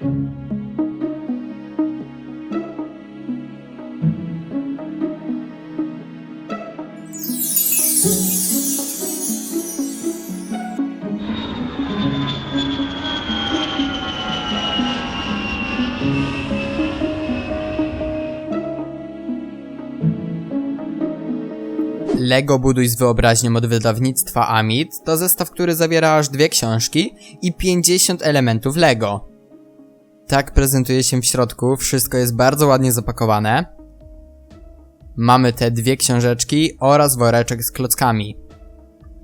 Lego Buduj z wyobraźnią od wydawnictwa Amit to zestaw, który zawiera aż dwie książki i 50 elementów Lego. Tak prezentuje się w środku, wszystko jest bardzo ładnie zapakowane. Mamy te dwie książeczki oraz woreczek z klockami.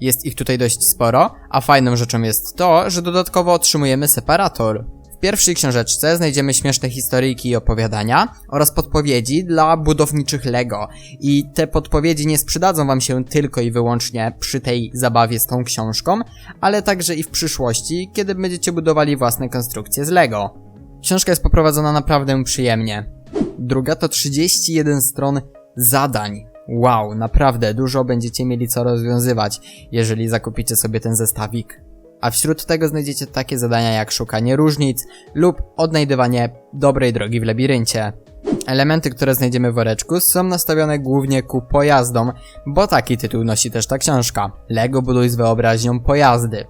Jest ich tutaj dość sporo, a fajną rzeczą jest to, że dodatkowo otrzymujemy separator. W pierwszej książeczce znajdziemy śmieszne historyjki i opowiadania oraz podpowiedzi dla budowniczych Lego. I te podpowiedzi nie sprzedadzą wam się tylko i wyłącznie przy tej zabawie z tą książką, ale także i w przyszłości, kiedy będziecie budowali własne konstrukcje z Lego. Książka jest poprowadzona naprawdę przyjemnie. Druga to 31 stron zadań. Wow, naprawdę dużo będziecie mieli co rozwiązywać, jeżeli zakupicie sobie ten zestawik. A wśród tego znajdziecie takie zadania jak szukanie różnic lub odnajdywanie dobrej drogi w labiryncie. Elementy, które znajdziemy w woreczku są nastawione głównie ku pojazdom, bo taki tytuł nosi też ta książka. Lego buduj z wyobraźnią pojazdy.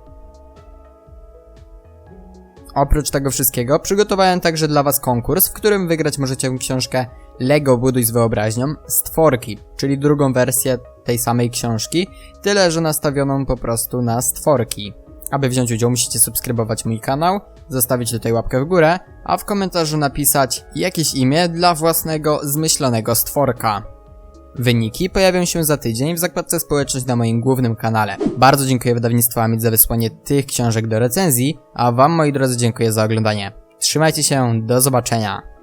Oprócz tego wszystkiego przygotowałem także dla Was konkurs, w którym wygrać możecie książkę Lego Buduj z wyobraźnią Stworki, czyli drugą wersję tej samej książki, tyle że nastawioną po prostu na stworki. Aby wziąć udział musicie subskrybować mój kanał, zostawić tutaj łapkę w górę, a w komentarzu napisać jakieś imię dla własnego zmyślonego stworka. Wyniki pojawią się za tydzień w zakładce społeczność na moim głównym kanale. Bardzo dziękuję wydawnictwu za wysłanie tych książek do recenzji, a wam moi drodzy dziękuję za oglądanie. Trzymajcie się, do zobaczenia.